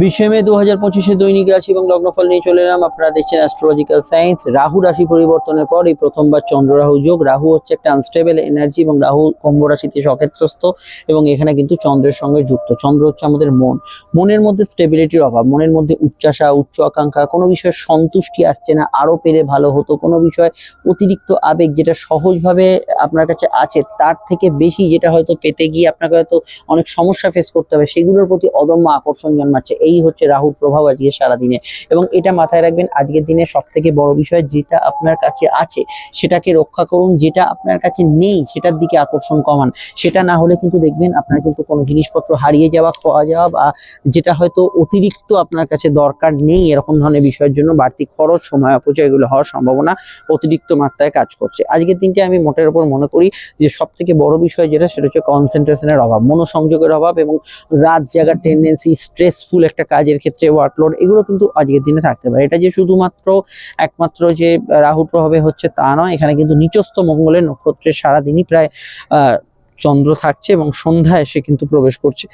বিশে মে দু হাজার পঁচিশে দৈনিক রাশি এবং লগ্নফল নিয়ে চলে এলাম। আপনারা দেখছেন অ্যাস্ট্রোলজিক্যাল সায়েন্স রাহু রাশি পরিবর্তনের পর এই প্রথমবার চন্দ্র রাহু যোগ। রাহু হচ্ছে একটা আনস্টেবল এনার্জি এবং রাহু কুম্ভ রাশিতে সক্ষেত্রস্থ এবং এখানে কিন্তু চন্দ্রের সঙ্গে যুক্ত। চন্দ্র হচ্ছে আমাদের মন। মনের মধ্যে স্টেবিলিটির অভাব, মনের মধ্যে উচ্চাসা উচ্চ আকাঙ্ক্ষা, কোনো বিষয়ে সন্তুষ্টি আসছে না, আরও পেলে ভালো হতো, কোনো বিষয় অতিরিক্ত আবেগ যেটা সহজভাবে আপনার কাছে আছে, তার থেকে বেশি যেটা হয়তো পেতে গিয়ে আপনাকে হয়তো অনেক সমস্যা ফেস করতে হবে, সেগুলোর প্রতি অদম্য আকর্ষণ জন্মাচ্ছে। এই হচ্ছে রাহুর প্রভাব আজকে সারাদিনে। এবং এটা মাথায় রাখবেন, আজকের দিনে সব থেকে বড় বিষয় যেটা আপনার কাছে আছে, সেটাকে রক্ষা করুন, যেটা আপনার কাছে নেই, সেটার দিকে আকর্ষণ কমান। সেটা না হলে কিন্তু দেখবেন আপনার কিন্তু কোনো জিনিসপত্র হারিয়ে যাওয়া, খোয়া যাওয়া বা যেটা হয়তো অতিরিক্ত আপনার কাছে দরকার নেই, এরকম ধরনের বিষয়ের জন্য বাড়তি খরচ, সময় অপচয় এগুলো হওয়ার সম্ভাবনা অতিরিক্ত মাত্রায় কাজ করছে। আজকের দিনটি আমি মোটের উপর মনে করি যে সব থেকে বড় বিষয় যেটা, সেটা হচ্ছে কনসেন্ট্রেশনের অভাব, মনোসংযোগের অভাব এবং রাত জায়গার টেন্ডেন্সি স্ট্রেসফুল একটা কাজের ক্ষেত্রে ওয়ার্কলোড এগুলো কিন্তু আজকের দিনে থাকতে পারে। এটা যে শুধুমাত্র একমাত্র যে রাহুর প্রভাবে হচ্ছে তা নয়, এখানে কিন্তু নিচস্থ মঙ্গলের নক্ষত্রের সারাদিনই প্রায় চন্দ্র থাকছে এবং সন্ধ্যায় এসে কিন্তু প্রবেশ করছে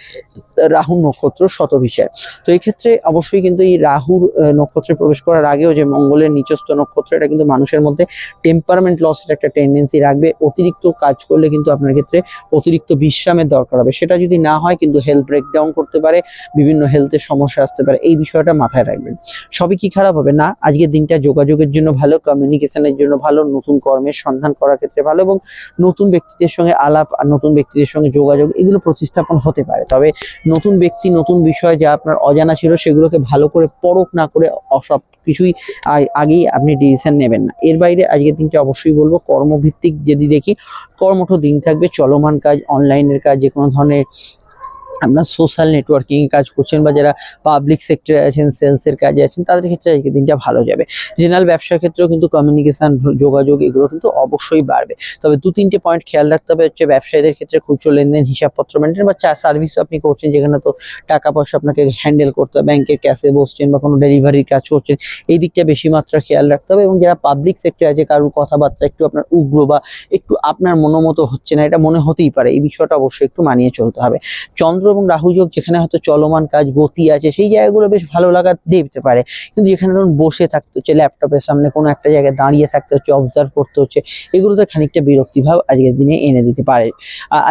রাহু নক্ষত্র শতভিষায়। তো এই ক্ষেত্রে অবশ্যই কিন্তু এই রাহুর নক্ষত্রে প্রবেশ করার আগেও যে মঙ্গলের নিচস্থ নক্ষত্র, এটা কিন্তু মানুষের মধ্যে টেম্পারমেন্ট লসের একটা টেন্ডেন্সি রাখবে। অতিরিক্ত কাজ করলে কিন্তু আপনার ক্ষেত্রে অতিরিক্ত বিশ্রামের দরকার হবে। সেটা যদি না হয় কিন্তু হেলথ ব্রেকডাউন করতে পারে, বিভিন্ন হেলথের সমস্যা আসতে পারে। এই বিষয়টা মাথায় রাখবেন। সবই কি খারাপ হবে? না, আজকের দিনটা যোগাযোগের জন্য ভালো কমিউনিকেশনের জন্য ভালো, নতুন কর্মের সন্ধান করার ক্ষেত্রে ভালো এবং নতুন ব্যক্তিদের সঙ্গে আলাপ নতুন ব্যক্তিদের সঙ্গে যোগাযোগ, এগুলো প্রতিস্থাপন হতে পারে। তবে নতুন ব্যক্তি, নতুন বিষয় যা আপনার অজানা ছিল, সেগুলোকে ভালো করে পরখ না করে অসব কিছুই আগেই আপনি ডিসিশন নেবেন না। এর বাইরে আজকের দিনটা অবশ্যই বলব, কর্মভিত্তিক যদি দেখি, কর্মঠ দিন থাকবে, চলমান কাজ, অনলাইনের কাজ যে কোনো ধরনের আপনার সোশ্যাল নেটওয়ার্কিং এ কাজ করছেন বা যারা পাবলিক সেক্টরে আছেন সেলস এর কাজে আছেন, তাদের ক্ষেত্রে আজকে দিনটা ভালো যাবে। জেনারেল ব্যবসার ক্ষেত্রেও কিন্তু কমিউনিকেশন যোগাযোগ এগুলো কিন্তু অবশ্যই বাড়বে। তবে দু, তিনটে পয়েন্ট খেয়াল রাখতে হবে হচ্ছে ব্যবসায়ীদের ক্ষেত্রে খুচরো লেনদেন, হিসাবপত্র মেনটেন বা সার্ভিসও আপনি করছেন যেখানে তো টাকা পয়সা আপনাকে হ্যান্ডেল করতে হবে। ব্যাংকের ক্যাশে বসছেন বা কোনো ডেলিভারির কাজ করছেন, এই দিকটা বেশি মাত্রা খেয়াল রাখতে হবে এবং যারা পাবলিক সেক্টরে আছে, কারোর কথাবার্তা একটু আপনার উগ্র বা একটু আপনার মনোমতো হচ্ছে না, এটা মনে হতেই পারে। এই বিষয়টা অবশ্যই একটু মানিয়ে চলতে হবে। চন্দ্র এবং রাহু যোগ যেখানে হয়তো চলমান কাজ, গতি আছে, সেই জায়গাগুলো বেশ ভালো লাগা দেখতে পারে। কিন্তু যেখানে ধরুন বসে থাকতে হচ্ছে, ল্যাপটপের সামনে কোনো একটা জায়গায় দাঁড়িয়ে থাকতে হচ্ছে অবজার্ভ করতে হচ্ছে এগুলোতে খানিকটা বিরক্তিভাব আজকের দিনে এনে দিতে পারে।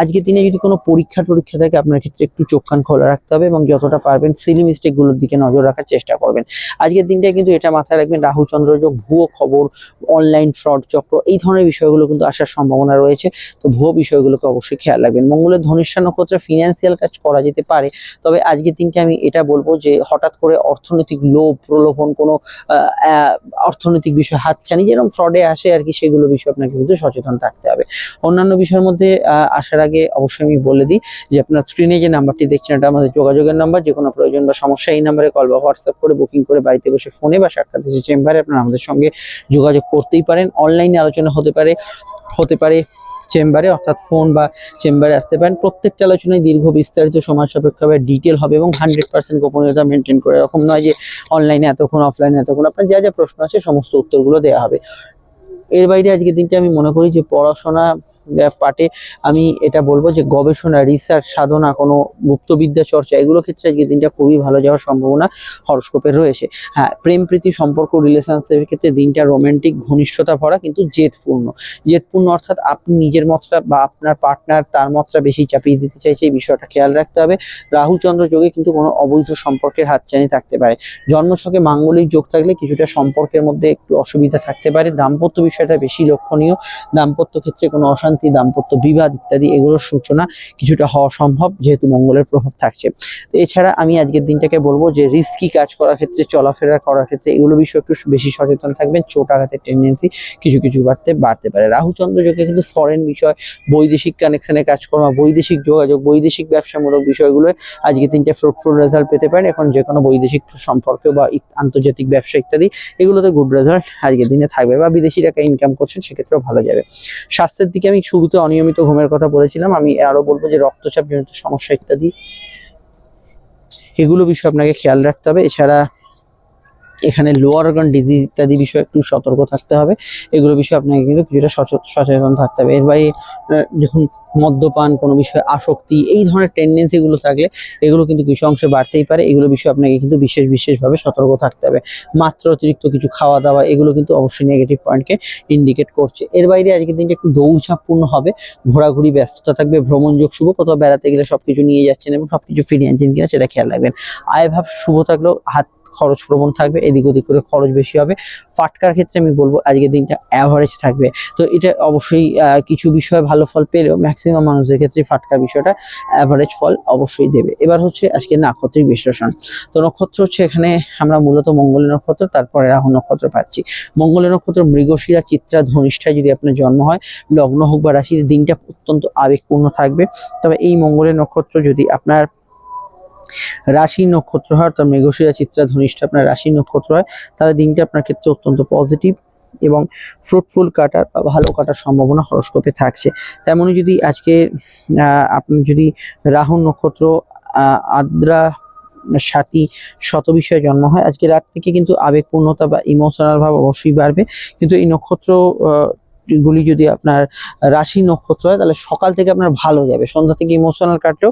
আজকের দিনে যদি কোনো পরীক্ষা টরীক্ষা থাকে, আপনার ক্ষেত্রে একটু চোখ কান খোলা রাখতে হবে এবং যতটা পারবেন সিলি মিস্টেকগুলোর দিকে নজর রাখার চেষ্টা করবেন। আজকের দিনটা কিন্তু এটা মাথায় রাখবেন রাহু চন্দ্র যোগ, ভুয়ো খবর অনলাইন ফ্রড চক্র, এই ধরনের বিষয়গুলো কিন্তু আসার সম্ভাবনা রয়েছে। তো ভুয়ো বিষয়গুলোকে অবশ্যই খেয়াল রাখবেন। মঙ্গলের ধনিষ্ঠা নক্ষত্রে ফিনান্সিয়াল কাজ করা যেতে পারে। তবে আজকের দিনকে আমি এটা বলব যে হঠাৎ করে অর্থনৈতিক লোভ, প্রলোভন কোনো অর্থনৈতিক বিষয় হাতছানি যেরকম ফ্রডে আসে আর কি, সেগুলো বিষয়ে আপনাকে কিন্তু সচেতন থাকতে হবে। অন্যান্য বিষয়ের মধ্যে আসার আগে অবশ্যই আমি বলে দিই যে আপনার স্ক্রিনে যে নাম্বারটি দেখছেন, এটা আমাদের যোগাযোগের নাম্বার যে কোনো প্রয়োজন বা সমস্যা, এই নাম্বারে কল বা হোয়াটসঅ্যাপ করে বুকিং করে বাড়িতে বসে ফোনে বা সাক্ষাৎ চেম্বারে আপনারা আমাদের সঙ্গে যোগাযোগ করতেই পারেন। অনলাইনে আলোচনা হতে পারে হতে পারে চেম্বারে, অর্থাৎ ফোন বা চেম্বারে আসতে পারেন। প্রত্যেকটা আলোচনায় দীর্ঘ বিস্তারিত সময় সাপেক্ষভাবে ডিটেল হবে এবং হান্ড্রেড পার্সেন্ট গোপনীয়তা মেনটেন করে এরকম নয় যে অনলাইনে এতক্ষণ অফলাইনে এতক্ষণ। আপনার যা যা প্রশ্ন আছে, সমস্ত উত্তরগুলো দেওয়া হবে। এর বাইরে আজকের দিনটা আমি মনে করি যে পড়াশোনা পাটে আমি এটা বলব যে গবেষণা রিসার্চ সাধনা, কোনো গুপ্তবিদ্যা চর্চা, এগুলো ক্ষেত্রে আজকের দিনটা খুবই ভালো যাওয়ার সম্ভাবনা হরস্কোপের রয়েছে। হ্যাঁ প্রেম প্রীতি সম্পর্ক রিলেশনশিপের ক্ষেত্রে দিনটা রোমান্টিক ঘনিষ্ঠতা ভরা, কিন্তু জেদপূর্ণ। জেদপূর্ণ অর্থাৎ আপনি নিজের মতটা বা আপনার পার্টনার তার মতটা বেশি চাপিয়ে দিতে চাইছে, এই বিষয়টা খেয়াল রাখতে হবে। রাহু চন্দ্র যোগে কিন্তু কোনো অবৈধ সম্পর্কের হাতছানি থাকতে পারে। জন্মছকে মাঙ্গলিক যোগ থাকলে কিছুটা সম্পর্কের মধ্যে একটু অসুবিধা থাকতে পারে। দাম্পত্য বিষয়টা বেশি লক্ষণীয়। দাম্পত্য ক্ষেত্রে কোনো অশান্তি দাম্পত্য বিবাদ ইত্যাদি এগুলোর সূচনা কিছুটা হওয়া সম্ভব যেহেতু মঙ্গলের প্রভাব থাকছে। এছাড়া আমি আজকের দিনটাকে বলব যে রিস্কি কাজ করার ক্ষেত্রে, চলাফেরা করার ক্ষেত্রে এগুলো বিষয়ে একটু বেশি সচেতন থাকবেন। চোট আঘাতের টেন্ডেন্সি কিছু কিছু বাড়তে বাড়তে পারে। রাহুচন্দ্র যোগে কিন্তু ফরেন বিষয়, বৈদেশিক কানেকশনের কাজকর্ম, বৈদেশিক যোগাযোগ, বৈদেশিক ব্যবসামূলক বিষয়গুলো আজকে তিনটে ফ্রুটফুল রেজাল্ট পেতে পারেন। এখন যে কোনো বৈদেশিক সম্পর্ক বা আন্তর্জাতিক ব্যবসা ইত্যাদি এগুলোতে গুড রেজাল্ট আজকের দিনে থাকবে বা বিদেশি টাকা ইনকাম করছেন সেক্ষেত্রেও ভালো যাবে। স্বাস্থ্যের দিকে আমি শুরুতে অনিয়মিত ঘুমের কথা বলেছিলাম, আমি আরও বলব যে রক্তচাপ, জনিত সমস্যা ইত্যাদি, এগুলো বিষয়ে আপনাকে খেয়াল রাখতে হবে। এছাড়া এখানে লোয়ার অর্গান ডিজিজ ইত্যাদি বিষয়ে একটু সতর্ক থাকতে হবে। এগুলো বিষয়ে আপনাকে কিন্তু কিছুটা সচে- সচেতন থাকতে হবে। এর বাইরে দেখুন, মদ্যপান, কোনো বিষয়ে আসক্তি, এই ধরনের টেন্ডেন্সিগুলো থাকলে এগুলো কিন্তু কিছু অংশে বাড়তেই পারে। এগুলো বিষয়ে আপনাকে কিন্তু বিশেষ, বিশেষভাবে সতর্ক থাকতে হবে। মাত্র অতিরিক্ত কিছু খাওয়া দাওয়া, এগুলো কিন্তু অবশ্যই নেগেটিভ পয়েন্টকে ইন্ডিকেট করছে। এর বাইরে আজকের দিনটা একটু দৌড়ঝাঁপপূর্ণ হবে। ঘোরাঘুরি, ব্যস্ততা থাকবে, ভ্রমণ যোগ শুভ। কোথাও বেড়াতে গেলে সবকিছু নিয়ে যাচ্ছেন এবং সবকিছু ফিরিয়ে আনছেন কিনা সেটা খেয়াল রাখবেন। আয় ভাব শুভ থাকলেও হাত খরচ প্রবণ থাকবে, এদিক ওদিক করে খরচ বেশি হবে। ফাটকার ক্ষেত্রে আমি বলব, আজকের দিনটা অ্যাভারেজ থাকবে। তো এটা অবশ্যই কিছু বিষয়ে ভালো ফল পেলেও ম্যাক্সিমাম মানুষদের ক্ষেত্রে ফাটকার বিষয়টা অ্যাভারেজ ফল অবশ্যই দেবে। এবার হচ্ছে আজকে নাক্ষত্রিক বিশ্লেষণ। তো নক্ষত্র হচ্ছে এখানে আমরা মূলত মঙ্গল নক্ষত্র, তারপরে রাহু নক্ষত্র পাচ্ছি। মঙ্গল নক্ষত্র মৃগশিরা, চিত্রা, ধনিষ্ঠায় যদি আপনার জন্ম হয়, লগ্ন হোক বা রাশির, দিনটা অত্যন্ত আবেগপূর্ণ থাকবে। তবে এই মঙ্গলের নক্ষত্র যদি আপনার রাশি নক্ষত্র হয়, অর্থাৎ মৃগশিরা চিত্রা ধনিষ্ঠা আপনার রাশি নক্ষত্র হয়, তাহলে দিনটা আপনার ক্ষেত্রে অত্যন্ত পজিটিভ এবং ফ্রুটফুল কাটার বা ভালো কাটার সম্ভাবনা হরস্কোপে থাকছে। তেমনই যদি আজকে আপনি যদি রাহু নক্ষত্র আদ্রা সাথী শত বিষয়ে জন্ম হয়, আজকে রাত থেকে কিন্তু আবেগপূর্ণতা বা ইমোশনাল ভাব অবশ্যই বাড়বে। কিন্তু এই নক্ষত্র গুলি যদি আপনার রাশি নক্ষত্র হয়, তাহলে সকাল থেকে আপনার ভালো যাবে। সন্ধ্যা থেকে ইমোশনাল কাটলেও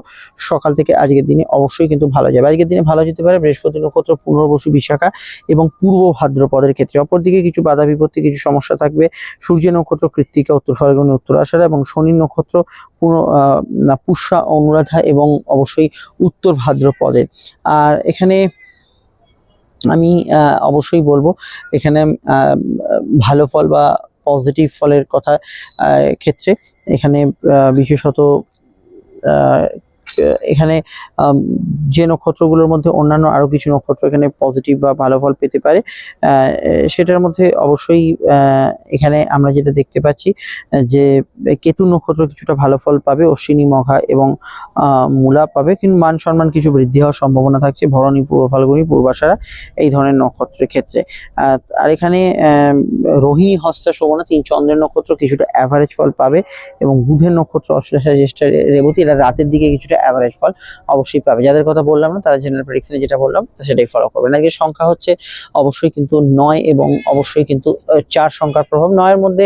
সকাল থেকে আজকের দিনে অবশ্যই কিন্তু ভালো যাবে। আজকের দিনে ভালো যেতে পারে বৃহস্পতি নক্ষত্র, পুনর্বসু বিশাখা এবং পূর্ব ভাদ্রপদের ক্ষেত্রে। অপরদিকে কিছু বাধা বিপত্তি, কিছু সমস্যা থাকবে। সূর্য নক্ষত্র, কৃত্তিকা, উত্তর ফাল্গুনী, উত্তর আষাঢ়া এবং শনি নক্ষত্র পুষ্যা, অনুরাধা এবং অবশ্যই উত্তর ভাদ্রপদে। আর এখানে আমি অবশ্যই বলব, এখানে ভালো ফল বা পজিটিভ ফলের কথা ক্ষেত্রে এখানে বিশেষত এখানে যে নক্ষত্রগুলোর মধ্যে অন্যান্য আরও কিছু নক্ষত্র এখানে পজিটিভ বা ভালো ফল পেতে পারে সেটার মধ্যে অবশ্যই এখানে আমরা যেটা দেখতে পাচ্ছি যে কেতু নক্ষত্র কিছুটা ভালো ফল পাবে, অশ্বিনী মঘা এবং মূলা পাবে, কিন্তু মান সম্মান কিছু বৃদ্ধি হওয়ার সম্ভাবনা থাকছে, ভরণী, পূর্ব ফাল্গুনী, পূর্বাশারা, এই ধরনের নক্ষত্রের ক্ষেত্রে। আর এখানে রোহিণী, হস্তা শোভনা তিন চন্দ্রের নক্ষত্র কিছুটা অ্যাভারেজ ফল পাবে এবং বুধের নক্ষত্র অশ্লেষা জ্যেষ্ঠা, রেবতী, এরা রাতের দিকে কিছুটা অ্যাভারেজ ফল অবশ্যই পাবে। যাদের কথা বললাম না, তারা জেনারেল প্রেডিকশনে যেটা বললাম সেটাই ফলো করবেন আজকে সংখ্যা হচ্ছে অবশ্যই কিন্তু নয় এবং অবশ্যই কিন্তু চার সংখ্যার প্রভাব। নয়ের মধ্যে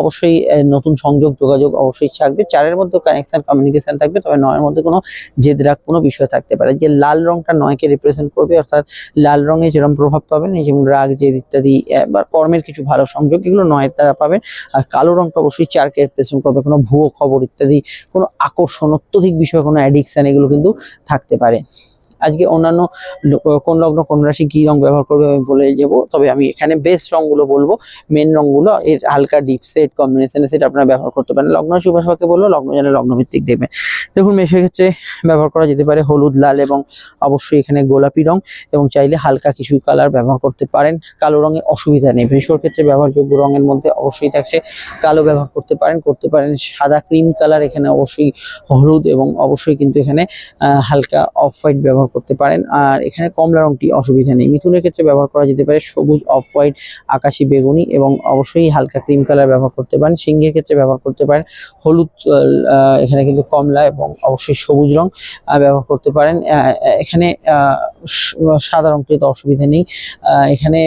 অবশ্যই নতুন সংযোগ, যোগাযোগ অবশ্যই থাকবে। চারের মধ্যে কানেকশন কমিউনিকেশন থাকবে, তবে নয়ের মধ্যে কোনো জেদ রাগ, কোনো বিষয় থাকতে পারে। যে লাল রংটা নয়কে রিপ্রেজেন্ট করবে, অর্থাৎ লাল রঙে যেরকম প্রভাব পাবেন যেমন রাগ, জেদ ইত্যাদি বা কর্মের কিছু ভালো সংযোগ, এগুলো নয়ের দ্বারা পাবেন। আর কালো রংটা অবশ্যই চারকে রিপ্রেজেন্ট করবে। কোনো ভুয়ো খবর ইত্যাদি, কোনো আকর্ষণ, অত্যধিক বিষয়, কোনো অ্যাডিকশন এগুলো কিন্তু থাকতে পারে। আজকে অন্যান্য কোন লগ্ন, কোন রাশি কি রং ব্যবহার করবে আমি বলে যাব। তবে আমি এখানে বেস্ট রংগুলো বলব। মেন রংগুলো এর হালকা ডিপ সেট কম্বিনেশনে সেটা আপনারা ব্যবহার করতে পারেন। লগ্ন উপাসকে বলব লগ্ন জানে লগ্ন ভিত্তিক দেখবেন দেখুন, মেষের ক্ষেত্রে ব্যবহার করা যেতে পারে হলুদ, লাল এবং অবশ্যই এখানে গোলাপি রং এবং চাইলে হালকা কিছু কালার ব্যবহার করতে পারেন। কালো রঙে অসুবিধা নেই। বৃষর ক্ষেত্রে ব্যবহারযোগ্য রঙের মধ্যে অবশ্যই থাকছে কালো ব্যবহার করতে পারেন করতে পারেন সাদা ক্রিম কালার এখানে অবশ্যই হলুদ এবং অবশ্যই কিন্তু এখানে হালকা অফ হোয়াইট ব্যবহার করতে পারেন। আর এখানে কমলা রংটি অসুবিধা নেই। মিথুনের ক্ষেত্রে ব্যবহার করা যেতে পারে সবুজ অফ হোয়াইট আকাশি বেগুনি এবং অবশ্যই হালকা ক্রিম কালার ব্যবহার করতে পারেন। সিংহের ক্ষেত্রে ব্যবহার করতে পারেন। হলুদ এখানে কিন্তু কমলা এবং অবশ্যই সবুজ রং ব্যবহার করতে পারেন। এখানে সাদা রংটি তো অসুবিধা নেই। এখানে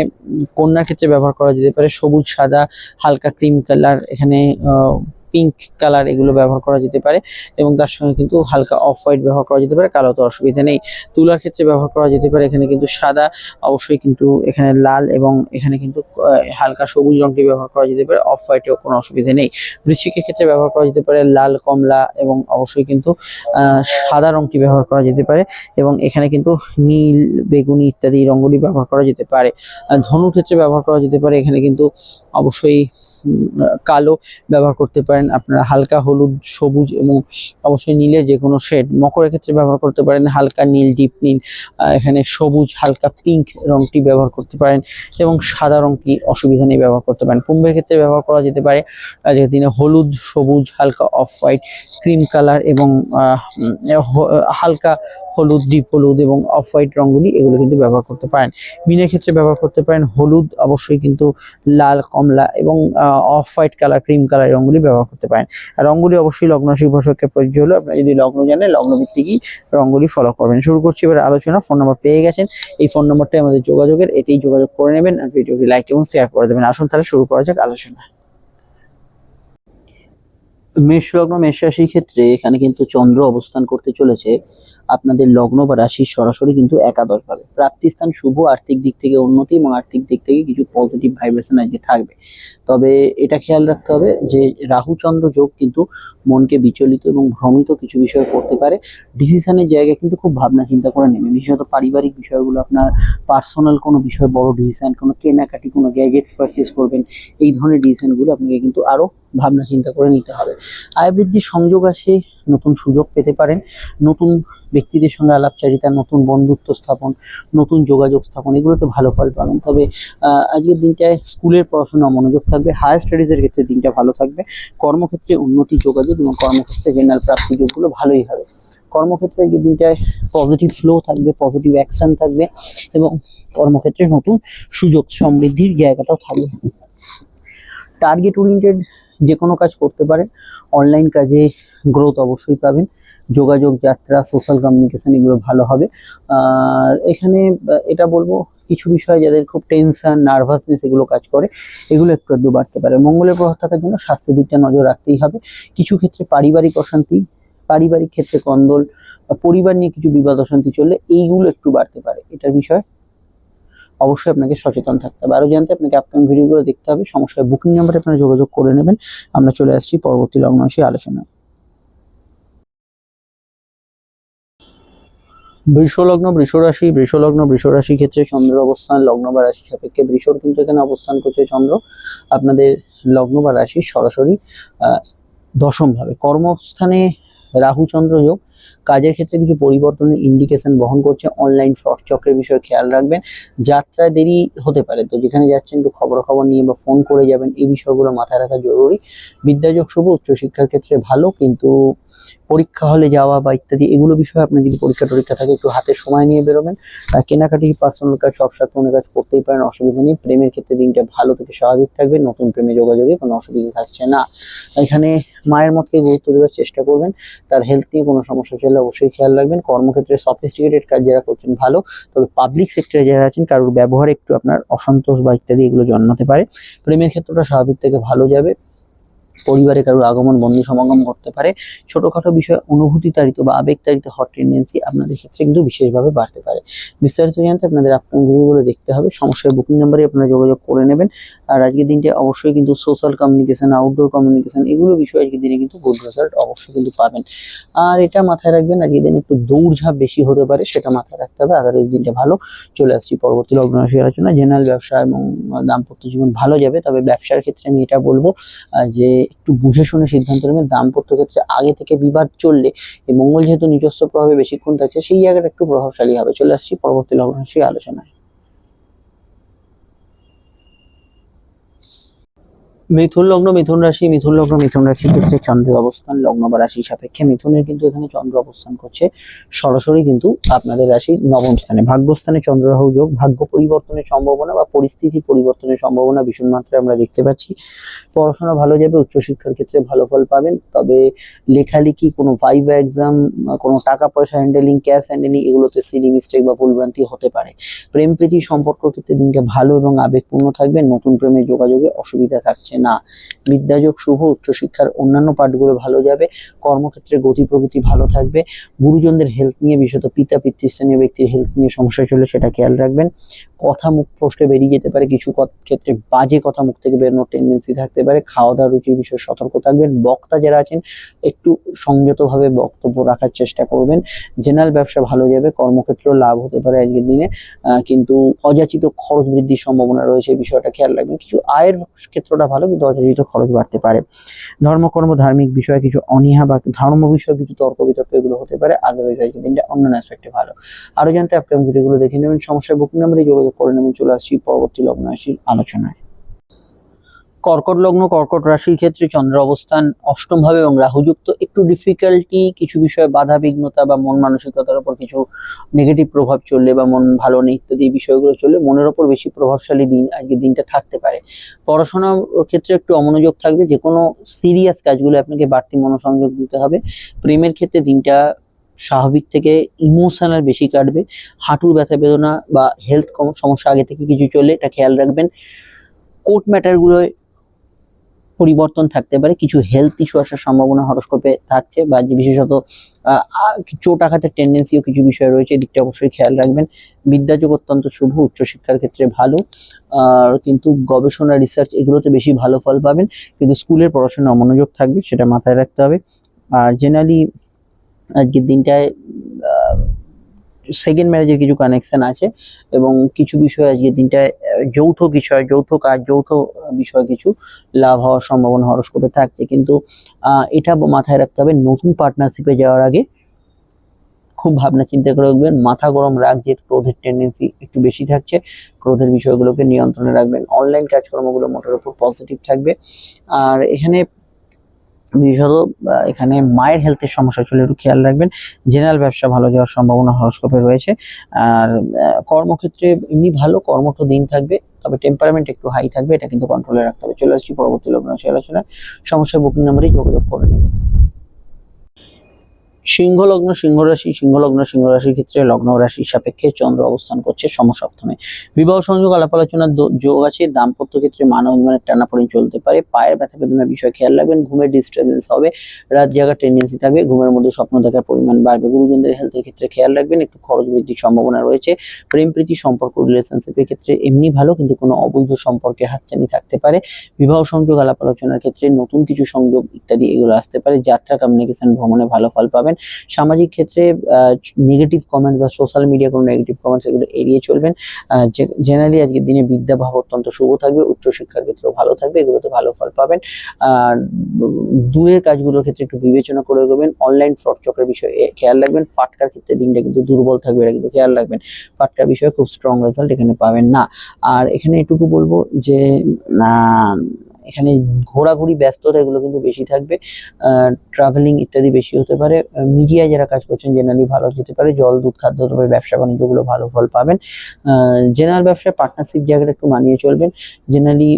কন্যার ক্ষেত্রে ব্যবহার করা যেতে পারে সবুজ, সাদা, হালকা ক্রিম কালার। এখানে পিঙ্ক কালার এগুলো ব্যবহার করা যেতে পারে এবং তার সঙ্গে কিন্তু হালকা অফ হোয়াইট ব্যবহার করা যেতে পারে, কালো তো অসুবিধা নেই। তুলার ক্ষেত্রে ব্যবহার করা যেতে পারে, এখানে কিন্তু সাদা অবশ্যই কিন্তু এখানে লাল এবং এখানে কিন্তু হালকা সবুজ রংটি ব্যবহার করা যেতে পারে অফ হোয়াইটেও কোনো অসুবিধা নেই। বৃশ্চিকের ক্ষেত্রে ব্যবহার করা যেতে পারে লাল, কমলা এবং অবশ্যই কিন্তু সাদা রংটি ব্যবহার করা যেতে পারে এবং এখানে কিন্তু নীল, বেগুনি ইত্যাদি রঙগুলি ব্যবহার করা যেতে পারে। ধনুর ক্ষেত্রে ব্যবহার করা যেতে পারে, এখানে কিন্তু অবশ্যই কালো ব্যবহার করতে পারেন। আপনারা হালকা হলুদ, সবুজ এবং অবশ্যই নীলে যে কোনো শেড মকরের ক্ষেত্রে ব্যবহার করতে পারেন। হালকা নীল ডিপ নীল এখানে সবুজ, হালকা পিঙ্ক রংটি ব্যবহার করতে পারেন এবং সাদা রংটি অসুবিধা নেই ব্যবহার করতে পারেন। কুম্ভের ক্ষেত্রে ব্যবহার করা যেতে পারে আজকের দিনে হলুদ, সবুজ, হালকা অফ হোয়াইট ক্রিম কালার এবং হালকা হলুদ ডিপ হলুদ এবং অফ হোয়াইট রঙগুলি এগুলো কিন্তু ব্যবহার করতে পারেন। মিনের ক্ষেত্রে ব্যবহার করতে পারেন হলুদ, অবশ্যই কিন্তু লাল, কমলা এবং off white colour cream colour রঙগুলি ব্যবহার করতে পারেন। রঙগুলি অবশ্যই লগ্ন শিবসকে প্রযোজ্য হলো আপনারা যদি লগ্ন জানেন লগ্ন ভিত্তিকই রঙগুলি ফলো করবেন। শুরু করছি এবার আলোচনা ফোন নাম্বার পেয়ে গেছেন। এই ফোন নাম্বারটাই আমাদের যোগাযোগের, এতেই যোগাযোগ করে নেবেন। আর ভিডিওটি লাইক এবং শেয়ার করে দেবেন। আসুন তাহলে শুরু করা যাক আলোচনা। মেষ লগ্ন মেষ রাশির ক্ষেত্রে এখানে কিন্তু চন্দ্র অবস্থান করতে চলেছে। আপনাদের লগ্ন বা রাশির সরাসরি কিন্তু একাদশ ভাবে প্রাপ্তিস্থান শুভ, আর্থিক দিক থেকে উন্নতি এবং আর্থিক দিক থেকে কিছু পজিটিভ ভাইব্রেশন আজকে থাকবে। তবে এটা খেয়াল রাখতে হবে যে রাহু চন্দ্র যোগ কিন্তু মনকে বিচলিত এবং ভ্রমিত কিছু বিষয় করতে পারে। ডিসিশনের জায়গায় কিন্তু খুব ভাবনা চিন্তা করে নেবে। বিশেষত পারিবারিক বিষয়গুলো, আপনার পার্সোনাল কোনো বিষয়, বড় ডিসিশন কোনো কেনাকাটি কোনো গ্যাজেটস পারচেস করবেন, এই ধরনের ডিসিশনগুলো আপনাকে কিন্তু আরও ভাবনা চিন্তা করে নিতে হবে। আয় বৃদ্ধির সংযোগ আছে, নতুন সুযোগ পেতে পারেন। নতুন ব্যক্তিদের সঙ্গে আলাপচারিতা, নতুন বন্ধুত্ব স্থাপন, নতুন যোগাযোগ স্থাপন, এগুলোতে ভালো ফল পাবেন। তবে আজকের দিনটায় স্কুলের পড়াশোনা মনোযোগ থাকবে হায়ার স্টাডিজের ক্ষেত্রে দিনটা ভালো থাকবে। কর্মক্ষেত্রে উন্নতি, যোগাযোগ এবং কর্মক্ষেত্রে জেনারেল প্রাপ্তি যোগগুলো ভালোই হবে। কর্মক্ষেত্রে আজকের দিনটায় পজিটিভ ফ্লো থাকবে পজিটিভ অ্যাকশন থাকবে এবং কর্মক্ষেত্রে নতুন সুযোগ, সমৃদ্ধির জায়গাটাও থাকবে। টার্গেট ওরিয়েন্টেড যে কোনো কাজ করতে পারেন। অনলাইন কাজে গ্রোথ অবশ্যই পাবেন। যোগাযোগ, যাত্রা সোশ্যাল কমিউনিকেশন এগুলো ভালো হবে। আর এখানে এটা বলব, কিছু বিষয় যাদের খুব টেনশন নার্ভাসনেস এগুলো কাজ করে, এগুলো একটু একটু বাড়তে পারে। মঙ্গলের প্রভাব থাকার জন্য স্বাস্থ্যের দিকটা নজর রাখতেই হবে। কিছু ক্ষেত্রে পারিবারিক অশান্তি, পারিবারিক ক্ষেত্রে কন্দল পরিবার নিয়ে কিছু বিবাদ অশান্তি চললে এইগুলো একটু বাড়তে পারে। এটার বিষয়ে অবশ্যই আপনাকে সচেতন থাকতে হবে। আরও জানতে আপনাকে আপকামিং ভিডিওগুলো দেখতে হবে। সমস্যায় বুকিং নাম্বারে আপনারা যোগাযোগ করে নেবেন। আমরা চলে আসছি পরবর্তী লগ্নাংশী আলোচনায়। বৃষলগ্ন, বৃষরাশি বৃষলগ্ন, বৃষরাশি ক্ষেত্রে চন্দ্রের অবস্থান, লগ্ন বা রাশি সাপেক্ষে। বৃষর কিন্তু এখানে অবস্থান করছে চন্দ্র। আপনাদের লগ্ন বা রাশি সরাসরি দশম ভাবে। কর্মস্থানে রাহু চন্দ্র যোগ। কাজের ক্ষেত্রে কিছু পরিবর্তনের ইন্ডিকেশন বহন করছে। অনলাইন ফ্রড চক্রের বিষয়ে খেয়াল রাখবেন। যাত্রায় দেরি হতে পারে। তো যেখানে যাচ্ছেন, একটু খবর খবর নিয়ে বা ফোন করে যাবেন। এই বিষয়গুলো মাথায় রাখা জরুরি। বিদ্যাযোগ শুভ উচ্চশিক্ষার ক্ষেত্রে ভালো, কিন্তু পরীক্ষা হলে যাওয়া বা ইত্যাদি, এগুলো বিষয়ে আপনার যদি পরীক্ষা টরীক্ষা থাকে, একটু হাতে সময় নিয়ে বেরোবেন। কেনাকাটি পার্সোনাল কাজ, সব সাথে মনে কাজ করতেই পারেন, অসুবিধা নেই। প্রেমের ক্ষেত্রে দিনটা ভালো থেকে স্বাভাবিক থাকবে। নতুন প্রেমে যোগাযোগে কোনো অসুবিধা থাকছে না। এখানে মায়ের মতকে গুরুত্ব দেওয়ার চেষ্টা করবেন। তার হেলথ নিয়ে কোনো সমস্যা চলে, অবশ্যই খেয়াল রাখবেন। কর্মক্ষেত্রে সফিস্টিকেটেড কাজ যারা করছেন, ভালো। তবে পাবলিক সেক্টরে যারা আছেন, কারোর ব্যবহারে একটু আপনার অসন্তোষ বা ইত্যাদি এগুলো জন্মাতে পারে। প্রেমের ক্ষেত্রটা স্বাভাবিক থেকে ভালো যাবে। পরিবারে কারোর আগমন, বন্ধু সমাগম করতে পারে। ছোটখাটো বিষয় অনুভূতি তাড়িত বা আবেগ তাড়িত হট টেন্ডেন্সি আপনাদের ক্ষেত্রে কিন্তু বিশেষভাবে বাড়তে পারে। বিস্তারিত জানতে আপনাদের আপকামিং ভিডিওগুলো দেখতে হবে। সমস্যায় বুকিং নাম্বারে আপনারা যোগাযোগ করে নেবেন। আর আজকের দিনটি অবশ্যই কিন্তু সোশ্যাল কমিউনিকেশন আউটডোর কমিউনিকেশন এগুলো বিষয়ে আজকের দিনে কিন্তু গুড রেজাল্ট অবশ্যই কিন্তু পাবেন। আর এটা মাথায় রাখবেন, আজকের দিনে একটু দৌড়ঝাঁপ বেশি হতে পারে, সেটা মাথায় রাখতে হবে। আগামী দিনটা ভালো। চলে আসছি পরবর্তী লগ্ন রাশি আলোচনা জেনারেল ব্যবসা এবং দাম্পত্য জীবন ভালো যাবে, তবে ব্যবসার ক্ষেত্রে আমি এটা বলব যে একটু বুঝে শুনে সিদ্ধান্ত নেবেন দাম্পত্য ক্ষেত্রে আগে থেকে বিবাদ চললে মঙ্গল যেহেতু নিজস্ব প্রভাবে বেশিক্ষণ থাকছে, সেই জায়গাটা একটু প্রভাবশালী হবে। চলে আসছি পরবর্তী লগ্ন সেই আলোচনায়। মিথুন লগ্ন, মিথুন রাশি, মিথুন লগ্ন, মিথুন রাশির ক্ষেত্রে চন্দ্রের অবস্থান, লগ্ন বা রাশি সাপেক্ষে। মিথুনের কিন্তু এখানে চন্দ্র অবস্থান করছে। সরাসরি কিন্তু আপনাদের রাশি নবম স্থানে। ভাগ্যস্থানে চন্দ্ররাহু যোগ, ভাগ্য পরিবর্তনের সম্ভাবনা বা পরিস্থিতি পরিবর্তনের সম্ভাবনা ভীষণ মাত্রায় আমরা দেখতে পাচ্ছি। পড়াশোনা ভালো যাবে, উচ্চশিক্ষার ক্ষেত্রে ভালো ফল পাবেন। তবে লেখালেখি, কোনো ভাইবা এক্সাম কোনো টাকা পয়সা হ্যান্ডেলিং ক্যাশ হ্যান্ডেলিং এগুলোতে সিলি মিস্টেক বা ভুলভ্রান্তি হতে পারে। প্রেম প্রীতি সম্পর্ক ক্ষেত্রে দিনটা ভালো এবং আবেগপূর্ণ থাকবে। নতুন প্রেমের যোগাযোগে অসুবিধা থাকছে না। বিদ্যাযোগ শুভ, উচ্চশিক্ষার অন্যান্য পাঠগুলো ভালো যাবে, কর্মক্ষেত্রে গতি প্রকৃতি ভালো থাকবে। গুরুজনদের হেলথ নিয়ে বিশেষত পিতা, পিতৃস্থানীয় ব্যক্তির হেলথ নিয়ে সমস্যা চলে সেটা খেয়াল রাখবেন। কথা মুখ ফসকে বেরিয়ে যেতে পারে, কিছু ক্ষেত্রে বাজে কথা মুখ থেকে বেরোনোর টেন্ডেন্সি থাকতে পারে খাওয়া দাওয়া রুচির বিষয়ে সতর্ক থাকবেন। বক্তা যারা আছেন, একটু সংযতভাবে বক্তব্য রাখার চেষ্টা করবেন। জেনারেল ব্যবসা ভালো যাবে, কর্মক্ষেত্রেও লাভ হতে পারে আজকের দিনে। কিন্তু অযাচিত খরচ বৃদ্ধির সম্ভাবনা রয়েছে, এই বিষয়টা খেয়াল রাখবেন। কিছু আয়ের ক্ষেত্রটা ভালো কিন্তু অযাচিত খরচ বাড়তে পারে। ধর্মকর্ম, ধার্মিক বিষয়ে কিছু অনীহা বা ধর্ম বিষয়ে কিছু তর্ক বিতর্ক এগুলো হতে পারে। আদারওয়াইজ আজকের দিনটা অন্যান্য অ্যাসপেক্টে ভালো। আরও জানতে আপনি ভিডিওগুলো দেখে নেবেন। সমস্যায় বুকিং নাম্বারে যোগাযোগ করে নেবেন। চলে আসছি পরবর্তী লগ্ন আসি আলোচনায়। কর্কট লগ্ন, কর্কট রাশির ক্ষেত্রে চন্দ্র অবস্থান অষ্টম ভাবে এবং রাহুযুক্ত, একটু ডিফিকাল্টি কিছু বিষয়ে বাধা বিঘ্নতা বা মন মানসিকতার উপর কিছু নেগেটিভ প্রভাব চললে বা মন ভালো নেই ইত্যাদি বিষয়গুলো চললে মনের ওপর বেশি প্রভাবশালী দিন আজকে দিনটা থাকতে পারে। পড়াশোনার ক্ষেত্রে একটু অমনোযোগ থাকবে যে কোনো সিরিয়াস কাজগুলো আপনাকে বাড়তি মনোসংযোগ দিতে হবে। প্রেমের ক্ষেত্রে দিনটা স্বাভাবিক থেকে ইমোশনাল বেশি কাটবে। হাঁটুর ব্যথা বেদনা বা হেলথ সমস্যা আগে থেকে কিছু চললে এটা খেয়াল রাখবেন। কোর্ট ম্যাটারগুলোয় পরিবর্তন থাকতে পারে, কিছু হেলথ ইস্যু আসার সম্ভাবনা হরস্কোপে থাকছে বা বিশেষত চোট আঘাতের টেন্ডেন্সিও কিছু বিষয় রয়েছে এদিকটা অবশ্যই খেয়াল রাখবেন। বিদ্যাযোগ অত্যন্ত শুভ উচ্চশিক্ষার ক্ষেত্রে ভালো। আর কিন্তু গবেষণা রিসার্চ এগুলোতে বেশি ভালো ফল পাবেন। কিন্তু স্কুলের পড়াশোনা অমনোযোগ থাকবে, সেটা মাথায় রাখতে হবে। আর জেনারেলি আজকের দিনটায় সেকেন্ড ম্যারেজের কিছু কানেকশন আছে এবং কিছু বিষয় আজকে দিনটায় যৌথ বিষয় যৌথ কাজ, যৌথ বিষয় কিছু লাভ হওয়ার সম্ভাবনা হরস্কোপে থাকছে। কিন্তু এটা মাথায় রাখতে হবে নতুন পার্টনারশিপে যাওয়ার আগে খুব ভাবনা চিন্তা করে রাখবেন। মাথা গরম রাগ জেদ ক্রোধের টেন্ডেন্সি একটু বেশি থাকছে। ক্রোধের বিষয়গুলোকে নিয়ন্ত্রণে রাখবেন। অনলাইন কাজকর্মগুলো মোটের উপর পজিটিভ থাকবে। আর এখানে বিশেষত এখানে মায়ের হেলথের সমস্যা চলে একটু খেয়াল রাখবেন। জেনারেল ব্যবসা ভালো যাওয়ার সম্ভাবনা হরস্কোপে রয়েছে। আর কর্মক্ষেত্রে এমনি ভালো, কর্মঠ দিন থাকবে, তবে টেম্পারমেন্ট একটু হাই থাকবে, এটা কিন্তু কন্ট্রোলে রাখতে হবে। চলে আসছি পরবর্তী লগ্ন রাশি আলোচনায়। সমস্যা বুকিং নাম্বারে যোগাযোগ করে নেবেন। সিংহ লগ্ন সিংহ রাশি সিংহ লগ্ন সিংহ রাশির ক্ষেত্রে লগ্ন রাশির সাপেক্ষে চন্দ্র অবস্থান করছে সমসপ্তমে। বিবাহ সংযোগ, আলাপ আলোচনার যোগ আছে, দাম্পত্য ক্ষেত্রে মান অভিমানের টানাপড়েন চলতে পারে, পায়ের ব্যথা বেদনার বিষয় খেয়াল রাখবেন, ঘুমের ডিস্টারবেন্স হবে, রাত জাগার টেন্ডেন্সি থাকবে, ঘুমের মধ্যে স্বপ্ন দেখার পরিমাণ বাড়বে। গুরুজনদের হেলথের ক্ষেত্রে খেয়াল রাখবেন, একটু খরচ বৃদ্ধির সম্ভাবনা রয়েছে। প্রেম, প্রীতি, সম্পর্ক রিলেশনশিপের ক্ষেত্রে এমনি ভালো, কিন্তু কোনো অবৈধ সম্পর্কের হাতছানি থাকতে পারে। বিবাহ সংযোগ, আলাপ আলোচনার ক্ষেত্রে নতুন কিছু সংযোগ ইত্যাদি এগুলো আসতে পারে। যাত্রা কমিউনিকেশন ভ্রমণে ভালো ফল পাবেন। সামাজিক ক্ষেত্রে নেগেটিভ কমেন্ট বা সোশ্যাল মিডিয়া কোনো নেগেটিভ কমেন্টস এগুলো এড়িয়ে চলবেন। জেনারেলি আজকের দিনে বিদ্যা ভাব অত্যন্ত শুভ থাকবে, উচ্চশিক্ষার ক্ষেত্রেও ভালো থাকবে, এগুলোতে ভালো ফল পাবেন। আর দূরের কাজগুলোর ক্ষেত্রে একটু বিবেচনা করে এগোবেন। অনলাইন ফ্রড চক্রের বিষয়ে খেয়াল রাখবেন। ফাটকার ক্ষেত্রে দিনটা কিন্তু দুর্বল থাকবে, এটা কিন্তু খেয়াল রাখবেন। ফাটকার বিষয়ে খুব স্ট্রং রেজাল্ট এখানে পাবেন না। আর এখানে এটুকু বলব যে এখানে ঘোরাঘুরি, ব্যস্ততা এগুলো কিন্তু বেশি থাকবে। ট্রাভেলিং ইত্যাদি বেশি হতে পারে। মিডিয়ায় যারা কাজ করছেন জেনারেলি ভালো যেতে পারে। জল, দুধ, খাদ্য দ্রব্যের ব্যবসা বাণিজ্যগুলো ভালো ফল পাবেন। জেনারেল ব্যবসায় পার্টনারশিপ জায়গাটা একটু মানিয়ে চলবেন। জেনারেলি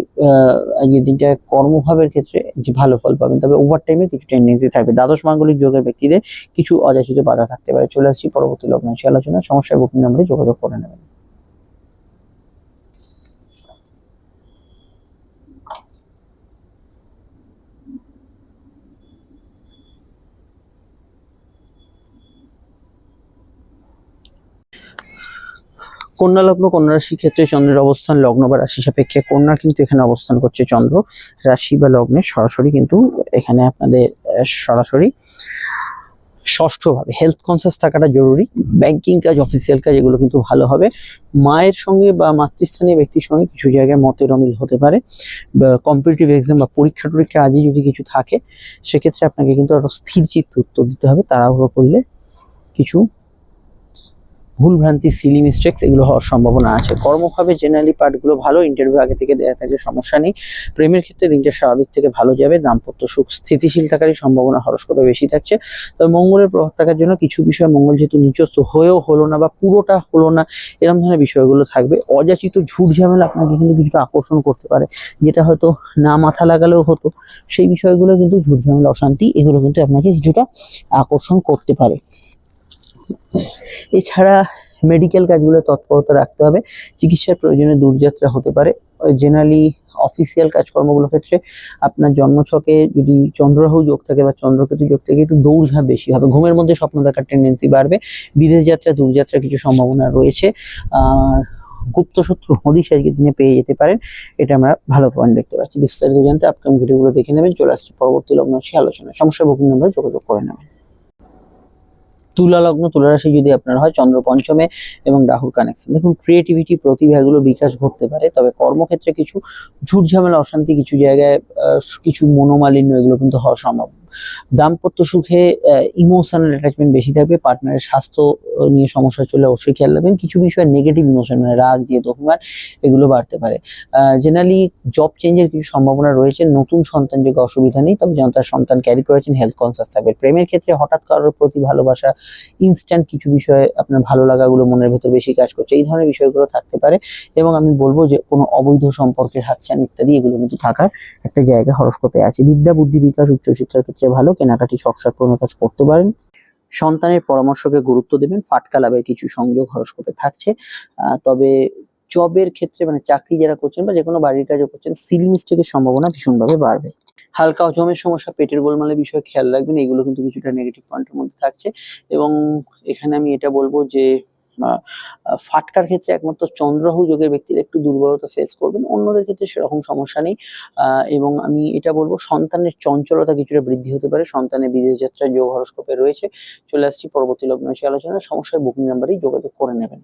আজকের দিনটা কর্মভাবের ক্ষেত্রে যে ভালো ফল পাবেন, তবে ওভার টাইমে কিছু টেন্ডেন্সি থাকবে। দ্বাদশ মাঙ্গলিক যোগের ব্যক্তিদের কিছু অযাচিত বাধা থাকতে পারে। চলে আসছি পরবর্তী লগ্ন রাশি আলোচনা সমস্যা বুকিং নম্বরে যোগাযোগ করে নেবেন। কন্যা লগ্ন, কন্যা রাশির ক্ষেত্রে চন্দ্রের অবস্থান লগ্ন বা রাশি সাপেক্ষে কন্যা কিন্তু এখানে অবস্থান করছে চন্দ্র। রাশি বা লগ্নে সরাসরি কিন্তু এখানে আপনাদের সরাসরি ষষ্ঠভাবে হেলথ কনসিয়াস থাকাটা জরুরি। ব্যাংকিং কাজ অফিসিয়াল কাজ, এগুলো কিন্তু ভালো হবে। মায়ের সঙ্গে বা মাতৃস্থানীয় ব্যক্তির সঙ্গে কিছু জায়গায় মতের অমিল হতে পারে। কম্পিটিটিভ এক্সাম বা পরীক্ষা টরীক্ষা আজই যদি কিছু থাকে, সেক্ষেত্রে আপনাকে কিন্তু আরও স্থির চিত্ত উত্তর দিতে হবে। তাড়াহুড়ো করলে কিছু ভুল ভ্রান্তি সিলি মিস্টেক্স এগুলো হওয়ার সম্ভাবনা আছে। কর্মভাবে জেনারেলি পার্টগুলো ভালো ইন্টারভিউ আগে থেকে দেওয়া থাকলে সমস্যা নেই। প্রেমের ক্ষেত্রে দিনটা স্বাভাবিক থেকে ভালো যাবে। দাম্পত্য সুখ স্থিতিশীল থাকারই সম্ভাবনা হরস্কোপে বেশি থাকছে। তবে মঙ্গলের প্রভাব থাকার জন্য কিছু বিষয় মঙ্গল যেহেতু নিজস্ব হয়েও হলো না বা পুরোটা হলো না এরকম ধরনের বিষয়গুলো থাকবে। অযাচিত ঝুট ঝামেলা আপনাকে কিন্তু কিছুটা আকর্ষণ করতে পারে, যেটা হয়তো না মাথা লাগালেও হতো। সেই বিষয়গুলো কিন্তু ঝুট ঝামেলা, অশান্তি, এগুলো কিন্তু আপনাকে কিছুটা আকর্ষণ করতে পারে। এছাড়া মেডিকেল কাজগুলো তৎপরতা রাখতে হবে। চিকিৎসার প্রয়োজনে দূরযাত্রা হতে পারে। জেনারেলি অফিসিয়াল কাজকর্মগুলোর ক্ষেত্রে আপনার জন্মছকে যদি চন্দ্ররাহু যোগ থাকে বা চন্দ্রকেতু যোগ থাকে, একটু দৌড়ঝাঁপ বেশি হবে। ঘুমের মধ্যে স্বপ্ন দেখার টেন্ডেন্সি বাড়বে। বিদেশ যাত্রা, দূরযাত্রার কিছু সম্ভাবনা রয়েছে। আর গুপ্ত শত্রু হদিশ আজকের দিনে পেয়ে যেতে পারেন। এটা আমরা ভালো পয়েন্ট দেখতে পাচ্ছি। বিস্তারিত জানতে আপকামিং ভিডিওগুলো দেখে নেবেন। চলে আসছে পরবর্তী লগ্ন আলোচনা। সমস্যা বুকিং নম্বরে যোগাযোগ করে নেবেন। তুলা লগ্ন, তুলা রাশি যদি আপনার হয় চন্দ্র পঞ্চমে এবং রাহুর কানেকশন দেখুন ক্রিয়েটিভিটি প্রতিভা এগুলো বিকাশ ঘটতে পারে, তবে কর্মক্ষেত্রে কিছু ঝুট ঝামেলা অশান্তি কিছু জায়গায় কিছু মনোমালিন্য, এগুলো কিন্তু হওয়া সম্ভব। দাম্পত্য সুখে ইমোশনাল অ্যাটাচমেন্ট বেশি থাকবে পার্টনারের স্বাস্থ্য নিয়ে সমস্যা চলে অবশ্যই খেয়াল রাখবেন। কিছু বিষয়ে নেগেটিভ ইমোশন মানে রাগ জেদ অভিমান এগুলো বাড়তে পারে। জেনারেলি জব চেঞ্জের কিছু সম্ভাবনা রয়েছে, নতুন সন্তান যোগে অসুবিধা নেই, তবে যেন তার সন্তান ক্যারি করেছেন হেলথ কনসাস থাকবে। প্রেমের ক্ষেত্রে হঠাৎ কারোর প্রতি ভালোবাসা ইনস্ট্যান্ট কিছু বিষয়ে আপনার ভালো লাগাগুলো মনের ভেতর বেশি কাজ করছে, এই ধরনের বিষয়গুলো থাকতে পারে। এবং আমি বলব যে, কোনো অবৈধ সম্পর্কের হাতছানি ইত্যাদি, এগুলো কিন্তু থাকার একটা জায়গা হরস্কোপে আছে। বিদ্যা, বুদ্ধি বিকাশ, উচ্চশিক্ষার ক্ষেত্রে ভালো, কেনাকাটি শখসাদ পূরণের কাজ করতে পারেন। সন্তানের পরামর্শকে গুরুত্ব দেবেন, ফাটকা লাভের কিছু সংযোগ হরস্কোপে থাকছে। তবে জবের ক্ষেত্রে মানে চাকরি যারা করছেন বা যে কোনো বাড়ির কাজও করছেন, সিলি মিস্টেকের সম্ভাবনা ভীষণভাবে বাড়বে। হালকা হজমের সমস্যা, পেটের গোলমালের বিষয়ে খেয়াল রাখবেন, এগুলো কিন্তু কিছুটা নেগেটিভ পয়েন্টের মধ্যে থাকছে। এবং এখানে আমি এটা বলব যে ফাটকার ক্ষেত্রে একমাত্র চন্দ্রাহু যোগের ব্যক্তিরা একটু দুর্বলতা ফেস করবেন। অন্যদের ক্ষেত্রে সেরকম সমস্যা নেই। এবং আমি এটা বলব, সন্তানের চঞ্চলতা কিছুটা বৃদ্ধি হতে পারে। সন্তানের বিদেশ যাত্রা যোগ হরস্কোপে রয়েছে। চলে আসছি পরবর্তী লগ্ন আলোচনা সমস্যায় বুকিং নাম্বারেই যোগাযোগ করে নেবেন।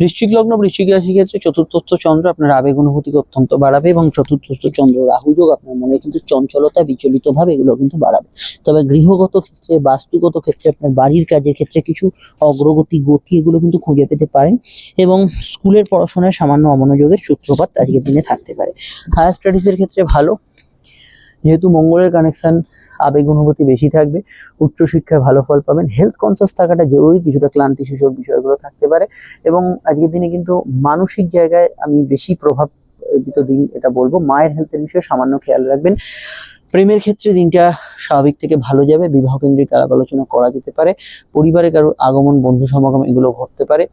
বৃশ্চিক লগ্ন, বৃশ্চিক রাশি ক্ষেত্রে চতুর্থস্থ চন্দ্র আপনার আবেগ অনুভূতিকে অত্যন্ত বাড়াবে এবং চতুর্থস্থ চন্দ্র রাহু যোগ আপনার মনে কিন্তু চঞ্চলতা বিচলিত ভাব এগুলো কিন্তু বাড়াবে। তবে গৃহগত ক্ষেত্রে, বাস্তুগত ক্ষেত্রে, আপনার বাড়ির কাজের ক্ষেত্রে কিছু অগ্রগতি, গতি এগুলো কিন্তু খুঁজে পেতে পারেন এবং স্কুলের পড়াশোনায় সামান্য অমনোযোগের সূত্রপাত আজকের দিনে থাকতে পারে। হায়ার স্টাডিজের ক্ষেত্রে ভালো। যেহেতু মঙ্গলের কানেকশন আবেগ অনুভূতি বেশি থাকবে উচ্চশিক্ষায় ভালো ফল পাবেন হেলথ কনসিয়াস থাকাটা জরুরি, কিছুটা ক্লান্তি সেসব বিষয়গুলো থাকতে পারে এবং আজকের দিনে কিন্তু মানসিক জায়গায় আমি বেশি প্রভাব দিন এটা বলব, মায়ের হেলথের বিষয়ে সামান্য খেয়াল রাখবেন। প্রেমের ক্ষেত্রে দিনটা স্বাভাবিক থেকে ভালো যাবে। বিবাহ কেন্দ্রিক আলাপ আলোচনা করা যেতে পারে। পরিবারে কারও আগমন, বন্ধু সমাগম এগুলো ঘটতে পারে।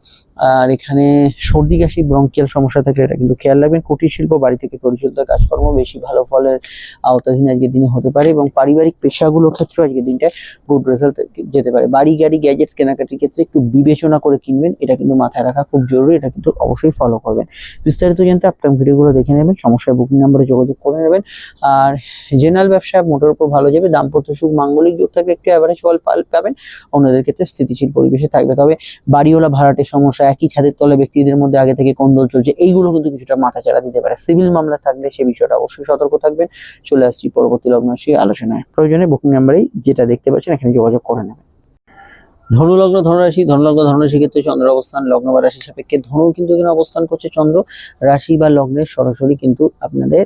আর এখানে সর্দি, কাশি ব্রঙ্কিয়াল সমস্যা থাকলে এটা কিন্তু খেয়াল রাখবেন। কুটির শিল্প, বাড়ি থেকে পরিচালিত কাজকর্ম বেশি ভালো ফলের আওতাধীন আজকের দিনে হতে পারে এবং পারিবারিক পেশাগুলোর ক্ষেত্রেও আজকের দিনটা গুড রেজাল্ট যেতে পারে। বাড়ি, গাড়ি গ্যাজেটস কেনাকাটির ক্ষেত্রে একটু বিবেচনা করে কিনবেন। এটা কিন্তু মাথায় রাখা খুব জরুরি। এটা কিন্তু অবশ্যই ফলো করবেন। বিস্তারিত জানতে আপকাম ভিডিওগুলো দেখে নেবেন। সমস্যায় বুকিং নাম্বারে যোগাযোগ করে নেবেন। আর জেনারেল ব্যবসা, মোটের উপর ভালো যাবে, দাম্পত্য সুখ, মাঙ্গলিক যোগ থাকবে একটু অ্যাভারেজ ফল পাবেন। অন্যদের ক্ষেত্রে স্থিতিশীল পরিবেশে থাকবে। তবে বাড়িওয়ালা ভাড়াটের সমস্যা, একই ছাদের তলে ব্যক্তিদের মধ্যে আগে থেকে কন্দল চলছে, এইগুলো কিন্তু কিছুটা মাথা চাড়া দিতে পারে। সিভিল মামলা থাকলে সে বিষয়টা অবশ্যই সতর্ক থাকবেন। চলে আসছি পরবর্তী লগ্ন রাশি আলোচনায়। প্রয়োজনে বুকিং নাম্বারেই যেটা দেখতে পাচ্ছেন, এখানে যোগাযোগ করে নেবেন। ধনুলগ্ন, ধনুরাশি ধনুলগ্ন ধনুরাশি ক্ষেত্রে চন্দ্র অবস্থান, লগ্ন বা রাশি সাপেক্ষে ধনু কিন্তু এখানে অবস্থান করছে চন্দ্র। রাশি বা লগ্নের সরাসরি কিন্তু আপনাদের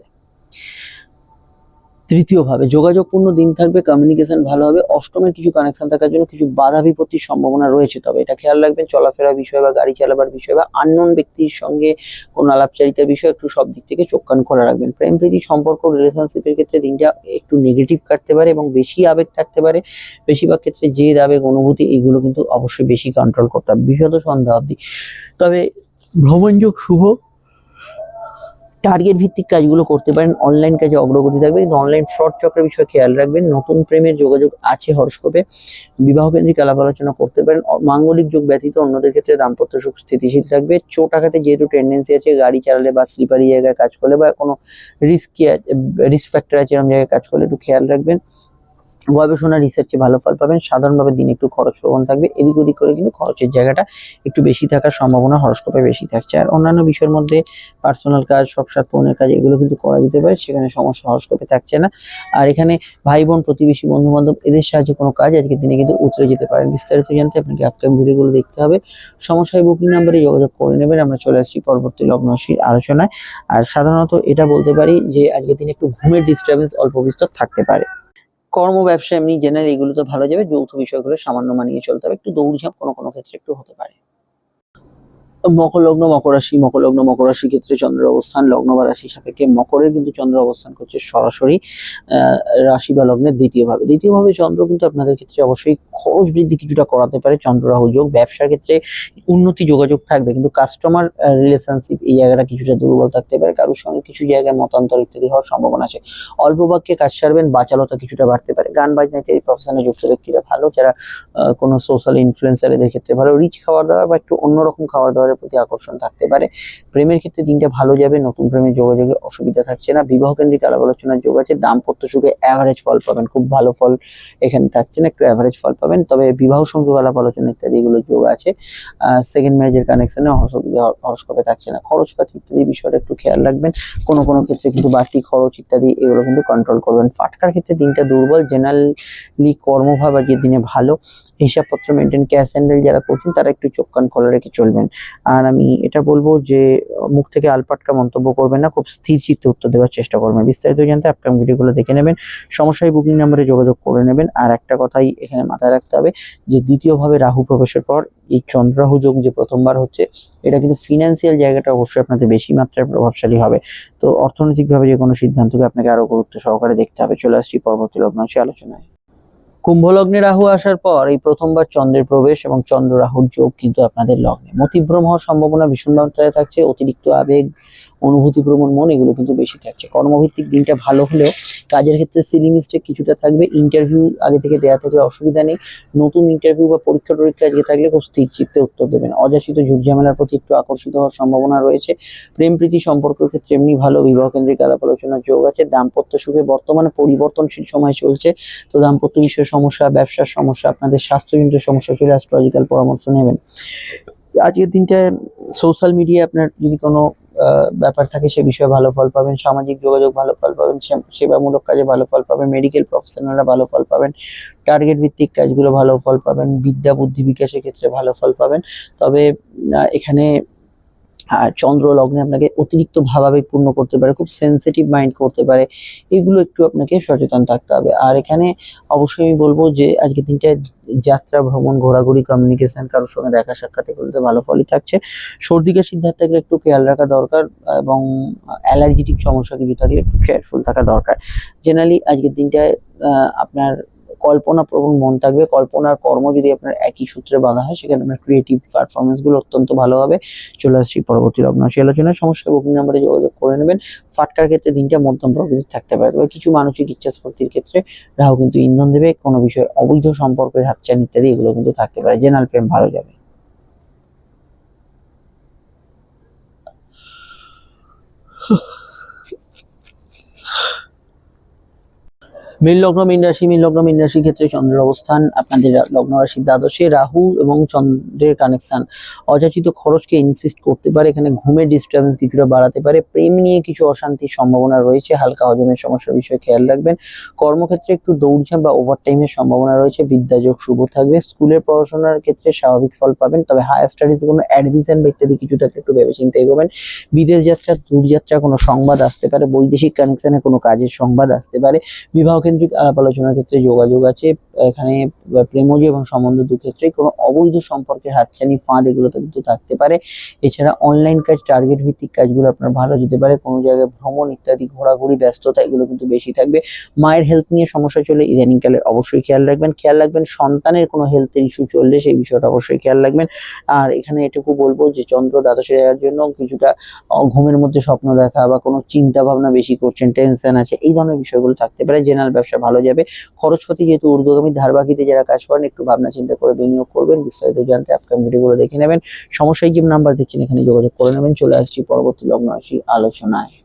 তৃতীয় ভাবে যোগাযোগপূর্ণ দিন থাকবে কমিউনিকেশন ভালো হবে, অষ্টমের কিছু কানেকশন থাকার জন্য কিছু বাধা বিপত্তির সম্ভাবনা রয়েছে। তবে এটা খেয়াল রাখবেন, চলাফেরা বিষয় বা গাড়ি চালাবার বিষয় বা আননোন ব্যক্তির সঙ্গে কোনো আলাপচারিতার বিষয় একটু সব দিক থেকে চোখ খোলা রাখবেন। প্রেম, প্রীতি, সম্পর্ক রিলেশনশিপের ক্ষেত্রে দিনটা একটু নেগেটিভ কাটতে পারে এবং বেশি আবেগ থাকতে পারে। বেশিরভাগ ক্ষেত্রে জেদ, আবেগ, অনুভূতি এগুলো কিন্তু অবশ্যই বেশি কন্ট্রোল করতে হবে। বিশদ সন্ধ্যা অবধি। তবে ভ্রমণযোগ শুভ। টার্গেট ভিত্তিক কাজগুলো করতে পারেন অনলাইন কাজে অগ্রগতি থাকবে। কিন্তু অনলাইন ফ্রড চক্রের বিষয়ে খেয়াল রাখবেন, নতুন প্রেমের যোগাযোগ আছে হরস্কোপে বিবাহ কেন্দ্রিক আলাপ আলোচনা করতে পারেন মাঙ্গলিক যুগ ব্যতীত অন্যদের ক্ষেত্রে দাম্পত্য সুখ স্থিতিশীল থাকবে। চোট আঘাতে যেহেতু টেন্ডেন্সি আছে, গাড়ি চালালে বা স্লিপারি জায়গায় কাজ করলে বা কোনো রিস্কি রিস্ক ফ্যাক্টর আছে এরকম জায়গায় কাজ করলে একটু খেয়াল রাখবেন। গবেষণা রিসার্চে ভালো ফল পাবেন। সাধারণভাবে দিন একটু খরচ প্রবণ থাকবে। এদিক ওদিক করে কিন্তু খরচের জায়গাটা একটু বেশি থাকার সম্ভাবনা হরস্কোপে বেশি থাকছে। আর অন্যান্য বিষয়ের মধ্যে পার্সোনাল কাজ, সব সাত পূরণের কাজ, এগুলো কিন্তু করা যেতে পারে। সেখানে সমস্যা হরস্কোপে থাকছে না। আর এখানে ভাই বোন প্রতিবেশী বন্ধু বান্ধব এদের সাহায্যে কোনো কাজ আজকের দিনে কিন্তু উতরে যেতে পারেন। বিস্তারিত জানতে আপনাকে আপকাম ভিডিওগুলো দেখতে হবে। সমস্যায় বুকিং নাম্বারে যোগাযোগ করে নেবেন। আমরা চলে আসছি পরবর্তী লগ্নশীল আলোচনায়। আর সাধারণত এটা বলতে পারি যে, আজকের দিনে একটু ঘুমের ডিস্টারবেন্স অল্প বিস্তর থাকতে পারে। কর্ম ব্যবসা এমনি জেনারেল এগুলো তো ভালো যাবে, যৌথ বিষয়গুলো সামান্য মানিয়ে চলতে হবে, একটু দৌড়ঝাঁপ কোনো কোনো ক্ষেত্রে একটু হতে পারে। মকর লগ্ন মকর রাশি মকর লগ্ন মকর রাশির ক্ষেত্রে চন্দ্র অবস্থান, লগ্ন বা রাশি সাপেক্ষে মকরে কিন্তু চন্দ্র অবস্থান করছে সরাসরি রাশি বা লগ্নের দ্বিতীয় ভাবে দ্বিতীয় ভাবে চন্দ্র কিন্তু আপনাদের ক্ষেত্রে অবশ্যই খরচ বৃদ্ধি কিছুটা করাতে পারে, চন্দ্র রাহু যোগ, ব্যবসার ক্ষেত্রে উন্নতি যোগাযোগ থাকবে, কিন্তু কাস্টমার রিলেশনশিপ এই জায়গাটা কিছুটা দুর্বল থাকতে পারে, কারোর সঙ্গে কিছু জায়গায় মতান্তর ইত্যাদি হওয়ার সম্ভাবনা আছে। অল্প বাক্যে কাজ সারবেন, বাচালতা কিছুটা বাড়তে পারে, গান বাজনা ইত্যাদি প্রফেশনে যুক্ত ব্যক্তিরা ভালো, যারা কোনো সোশ্যাল ইনফ্লুয়েন্সার এদের ক্ষেত্রে ভালো রিচ খাবার দাবার বা একটু অন্যরকম খাবার দাবার যোগাযোগের প্রতি আকর্ষণ থাকতে পারে। প্রেমের ক্ষেত্রে দিনটা ভালো যাবে, নতুন প্রেমের যোগাযোগে অসুবিধা থাকছে না। বিবাহ কেন্দ্রিক আলাপ আলোচনার যোগ আছে, দাম্পত্য সুখে অ্যাভারেজ ফল পাবেন, খুব ভালো ফল এখানে থাকছে না, একটু অ্যাভারেজ ফল পাবেন। তবে বিবাহ সংযোগ আলাপ আলোচনা ইত্যাদি এগুলো যোগ আছে। সেকেন্ড ম্যারেজের কানেকশনে অসুবিধা হরস্কোপে থাকছে না। খরচপাতি ইত্যাদি বিষয়টা একটু খেয়াল রাখবেন। কোনো কোনো ক্ষেত্রে কিন্তু বাড়তি খরচ ইত্যাদি এগুলো কিন্তু কন্ট্রোল করবেন। ফাটকার ক্ষেত্রে দিনটা দুর্বল জেনারেলি কর্মভাব আজকের দিনে ভালো। হিসাবপত্র মেনটেন ক্যাশ হ্যান্ডেল যারা করছেন তারা একটু চোখ কান খোলা রেখে চলবেন। আর আমি এটা বলব যে, মুখ থেকে আলপাটকা মন্তব্য করবেন না, খুব স্থির চিত্তে উত্তর দেওয়ার চেষ্টা করবেন। বিস্তারিত জানতে আপকাম ভিডিওগুলো দেখে নেবেন। সমস্যায় বুকিং নাম্বারে যোগাযোগ করে নেবেন। আর একটা কথাই এখানে মাথায় রাখতে হবে যে, দ্বিতীয়ভাবে রাহু প্রবেশের পর এই চন্দ্রাহু যোগ যে প্রথমবার হচ্ছে, এটা কিন্তু ফিনান্সিয়াল জায়গাটা অবশ্যই আপনাদের বেশি মাত্রায় প্রভাবশালী হবে। তো অর্থনৈতিকভাবে যে কোনো সিদ্ধান্তকে আপনাকে আরও গুরুত্ব সহকারে দেখতে হবে। চলে আসছি পরবর্তী লগ্ন হচ্ছে আলোচনায়। কুম্ভ লগ্নে রাহু আসার পর এই প্রথমবার চন্দ্রের প্রবেশ এবং চন্দ্র রাহুর যোগ কিন্তু আপনাদের লগ্নে। মতিভ্রম হওয়ার সম্ভাবনা ভীষণ মাত্রায় থাকছে, অতিরিক্ত আবেগ অনুভূতি প্রবণ মন এগুলো কিন্তু বেশি থাকছে। কর্মভিত্তিক দিনটা ভালো হলেও কাজের ক্ষেত্রে সিলি মিস্টেক কিছুটা থাকবে ইন্টারভিউ আগে থেকে দেওয়া থাকলে অসুবিধা নেই, নতুন ইন্টারভিউ বা পরীক্ষা টরীক্ষা আজকে থাকলে খুব স্থির চিত্তে উত্তর দেবেন। অযাচিত ঝুট ঝামেলার প্রতি একটু আকর্ষিত হওয়ার সম্ভাবনা রয়েছে। প্রেম প্রীতি সম্পর্কের ক্ষেত্রে এমনি ভালো বিবাহ কেন্দ্রিক আলাপ আলোচনার যোগ আছে, দাম্পত্য সুখে বর্তমানে পরিবর্তনশীল সময় চলছে, তো দাম্পত্য বিষয়ে সমস্যা, ব্যবসার সমস্যা, আপনাদের স্বাস্থ্যজনিত সমস্যা চলে অ্যাস্ট্রোলজিক্যাল পরামর্শ নেবেন। আজকের দিনটায় সোশ্যাল মিডিয়া আপনার যদি কোনো ব্যাপার থাকে, সে বিষয়ে ভালো ফল পাবেন, সামাজিক যোগাযোগ ভালো ফল পাবেন সেবামূলক কাজে ভালো ফল পাবেন মেডিকেল প্রফেশনালরা ভালো ফল পাবেন টার্গেট ভিত্তিক কাজগুলো ভালো ফল পাবেন, বিদ্যা বুদ্ধি বিকাশের ক্ষেত্রে ভালো ফল পাবেন। তবে এখানে চন্দ্র লগ্নে আপনাকে অতিরিক্ত ভাবাবেগ পূর্ণ করতে পারে, খুব সেন্সিটিভ মাইন্ড করতে পারে, এগুলো একটু আপনাকে সচেতন থাকতে হবে। আর এখানে অবশ্যই আমি বলব যে আজকে দিনটা যাত্রা, ভ্রমণ, ঘোরাঘুরি কমিউনিকেশন কারোর সঙ্গে দেখা সাক্ষাৎ এগুলোতে ভালো ফলই থাকছে। সর্দি কাশির থাকলে একটু খেয়াল রাখা দরকার এবং অ্যালার্জিটিক সমস্যা কিছু থাকলে একটু কেয়ারফুল থাকা দরকার। জেনারেলি আজকের দিনটায় আপনার কল্পনা প্রবণ মন থাকবে। কল্পনার কর্ম যদি আপনার একই সূত্রে বাঁধা হয়, সেখানে আপনার ক্রিয়েটিভ পারফরমেন্সগুলো অত্যন্ত ভালো হবে। চলে আসছি পরবর্তী লগ্ন সেই আলোচনায়। সমস্যা বুকিং নাম্বারে যোগাযোগ করে নেবেন। ফাটকার ক্ষেত্রে দিনটা মধ্যম প্রকৃতির থাকতে পারে। তবে কিছু মানসিক ইচ্ছা স্ফূর্তির ক্ষেত্রে রাহু কিন্তু ইন্ধন দেবে। কোনো বিষয়ে অবৈধ সম্পর্কের হাতছানি ইত্যাদি এগুলো কিন্তু থাকতে পারে। জেনারেল প্রেম ভালো যাবে। মীন লগ্ন, মীন রাশি, মীন লগ্ন, মীন রাশির ক্ষেত্রে চন্দ্রের অবস্থান, আপনাদের লগ্ন রাশির দ্বাদশে রাহু এবং চন্দ্রের কানেকশন অযাচিত খরচকে ইনসিস্ট করতে পারে, এখানে ঘুমের ডিস্টার্বেন্স কিছুটা বাড়াতে পারে, প্রেম নিয়ে কিছু অশান্তির সম্ভাবনা রয়েছে, হালকা হজমের সমস্যার বিষয়ে খেয়াল রাখবেন। কর্মক্ষেত্রে একটু দৌড়ঝাঁপ বা ওভার টাইমের সম্ভাবনা রয়েছে বিদ্যাযোগ শুভ থাকবে স্কুলের পড়াশোনার ক্ষেত্রে স্বাভাবিক ফল পাবেন, তবে হায়ার স্টাডিজে কোনো অ্যাডমিশন বা ইত্যাদি কিছু থাকলে একটু ভেবেচিন্তে এগোবেন। বিদেশ যাত্রা দূরযাত্রা কোনো সংবাদ আসতে পারে, বৈদেশিক কানেকশনে কোনো কাজের সংবাদ আসতে পারে, বিবাহ কেন্দ্রিক আলাপ আলোচনার ক্ষেত্রে যোগাযোগ আছে। এখানে প্রেমজ এবং সম্বন্ধ দু ক্ষেত্রে কোনো অবৈধ সম্পর্কের হাতছানি ফাঁদ এগুলোতে কিন্তু থাকতে পারে। এছাড়া অনলাইন কাজ টার্গেট ভিত্তিক কাজগুলো আপনার ভালো যেতে পারে। কোনো জায়গায় ভ্রমণ ইত্যাদি, ঘোরাঘুরি, ব্যস্ততা এগুলো কিন্তু বেশি থাকবে। মায়ের হেলথ নিয়ে সমস্যা চলে ইদানিংকালে অবশ্যই খেয়াল রাখবেন। খেয়াল রাখবেন সন্তানের কোনো হেলথ ইস্যু চললে সেই বিষয়টা অবশ্যই খেয়াল রাখবেন। আর এখানে এটুকু বলব যে চন্দ্র দ্বাদশে যাওয়ার জন্য কিছুটা ঘুমের মধ্যে স্বপ্ন দেখা বা কোনো চিন্তা ভাবনা বেশি করছেন টেনশন আছে, এই ধরনের বিষয়গুলো থাকতে পারে। জেনারেল ব্যবসা ভালো যাবে। খরচ খরচপাতি যেহেতু ঊর্ধ্বগামী ধারবাকিতে যারা কাজ করেন, একটু ভাবনা চিন্তা করে বিনিয়োগ করবেন, বিস্তারিত জানতে আপনার ভিডিওগুলো দেখে নেবেন। সমস্যায় যে নাম্বার দেখছেন, এখানে যোগাযোগ করে নেবেন। চলে আসছি পরবর্তী লগ্ন আসি আলোচনায়।